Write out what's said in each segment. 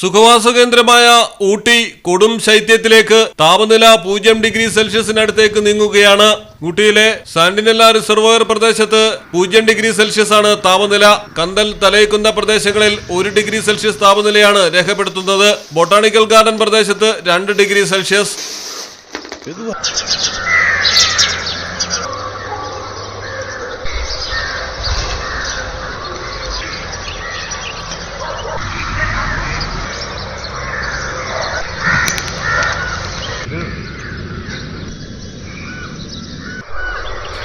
സുഖവാസ കേന്ദ്രമായ ഊട്ടി കൊടും ശൈത്യത്തിലേക്ക് താപനില പൂജ്യം ഡിഗ്രി സെൽഷ്യസിനടുത്തേക്ക് നീങ്ങുകയാണ്. ഊട്ടിയിലെ സാന്റിനെല്ല റിസർവോയർ പ്രദേശത്ത് പൂജ്യം ഡിഗ്രി സെൽഷ്യസ് ആണ് താപനില. കന്തൽ തലയിക്കുന്ന പ്രദേശങ്ങളിൽ ഒരു ഡിഗ്രി സെൽഷ്യസ് താപനിലയാണ് രേഖപ്പെടുത്തുന്നത്. ബൊട്ടാണിക്കൽ ഗാർഡൻ പ്രദേശത്ത് രണ്ട് ഡിഗ്രി സെൽഷ്യസ്.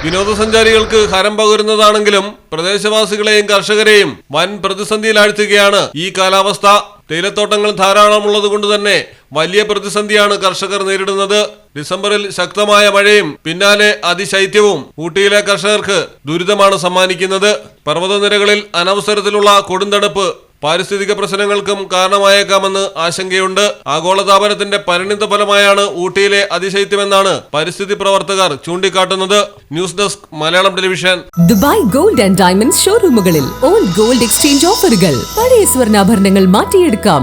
വിനോദസഞ്ചാരികൾക്ക് ഹരം പകരുന്നതാണെങ്കിലും പ്രദേശവാസികളെയും കർഷകരെയും വൻ പ്രതിസന്ധിയിലാഴ്ത്തുകയാണ് ഈ കാലാവസ്ഥ. തേയിലത്തോട്ടങ്ങൾ ധാരാളമുള്ളത് കൊണ്ട് തന്നെ വലിയ പ്രതിസന്ധിയാണ് കർഷകർ നേരിടുന്നത്. ഡിസംബറിൽ ശക്തമായ മഴയും പിന്നാലെ അതിശൈത്യവും ഊട്ടിയിലെ കർഷകർക്ക് ദുരിതമാണ് സമ്മാനിക്കുന്നത്. പർവതനിരകളിൽ അനവസരത്തിലുള്ള കൊടുന്തണുപ്പ് പാരിസ്ഥിതിക പ്രശ്നങ്ങൾക്കും കാരണമായേക്കാമെന്ന് ആശങ്കയുണ്ട്. ആഗോളതാപനത്തിന്റെ പരിണിത ഫലമായാണ് ഊട്ടിയിലെ അതിശൈത്യമെന്നാണ് പരിസ്ഥിതി പ്രവർത്തകർ ചൂണ്ടിക്കാട്ടുന്നത്. News desk Malayalam television. Dubai gold and diamond ഷോറൂമുകളിൽ old gold exchange ഓഫറുകൾ. പഴയ സ്വർണാഭരണങ്ങൾ മാറ്റിയെടുക്കാം.